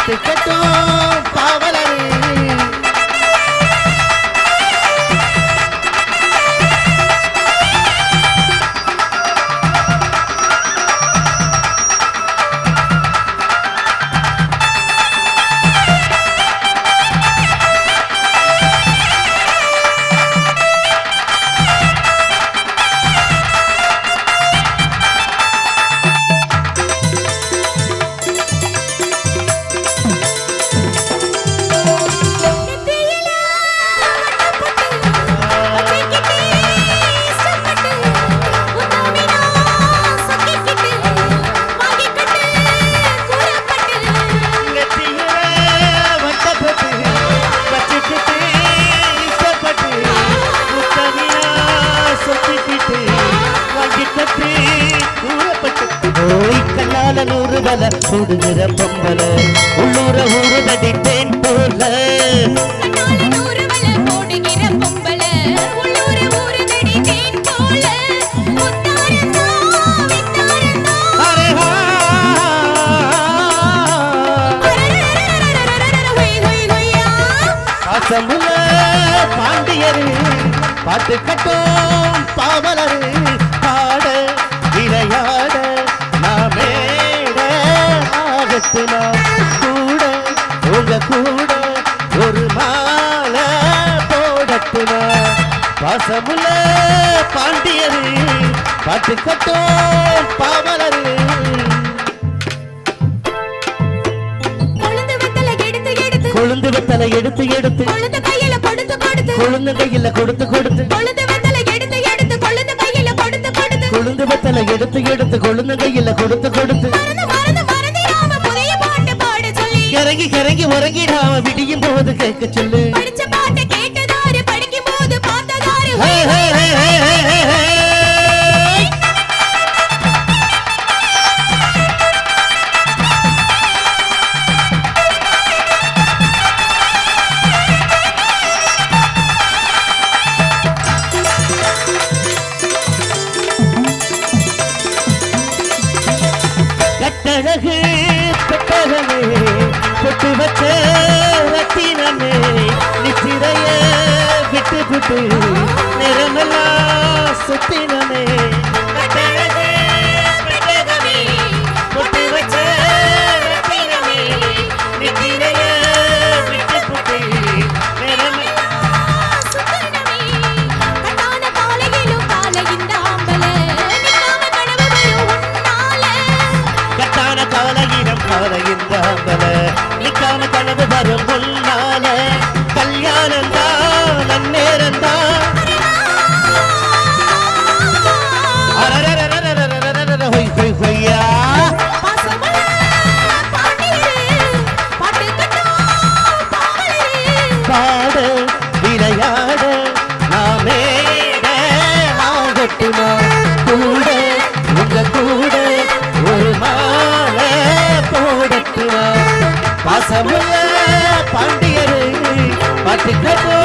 பார்த்து கட்டும் உன்னால நூறு பல கூடுகிற பொம்பல. உள்ளூர ஊறுதடி தேன் போல. ஊரு போல பாண்டியரு பாட்டு கட்டும் பாவலரு பாசமுல பாண்டியரு பாட்டு கட்டும் பாவலரு. கொழுந்து வெத்தல எடுத்து எடுத்து கொழுந்து கையில கொடுத்து கொடுத்து கொழுந்து கையில கொடுத்து கொடுத்து கொழுந்து வெத்தல எடுத்து எடுத்து கொழுந்து கையில கொடுத்து கொடுத்து கொழுந்து வெத்தலை எடுத்து எடுத்து கொழுந்து கையில கொடுத்து கொடுத்து. கிறங்கி கிறங்கி உறங்கிடாம விடியும் போது கேட்க சொல்லு. படிச்ச பாட்டை பார்த்ததாரு பெட்டகமே பொட்டு வச்ச ரத்தினமே நிச்சிரைய விட்டு விட்டு சுத்தினமே. கவலையிடம் கவலையின் கவலை நிக்காம கனவு வரும் சமய பாண்டியர் பட்டுக்கோ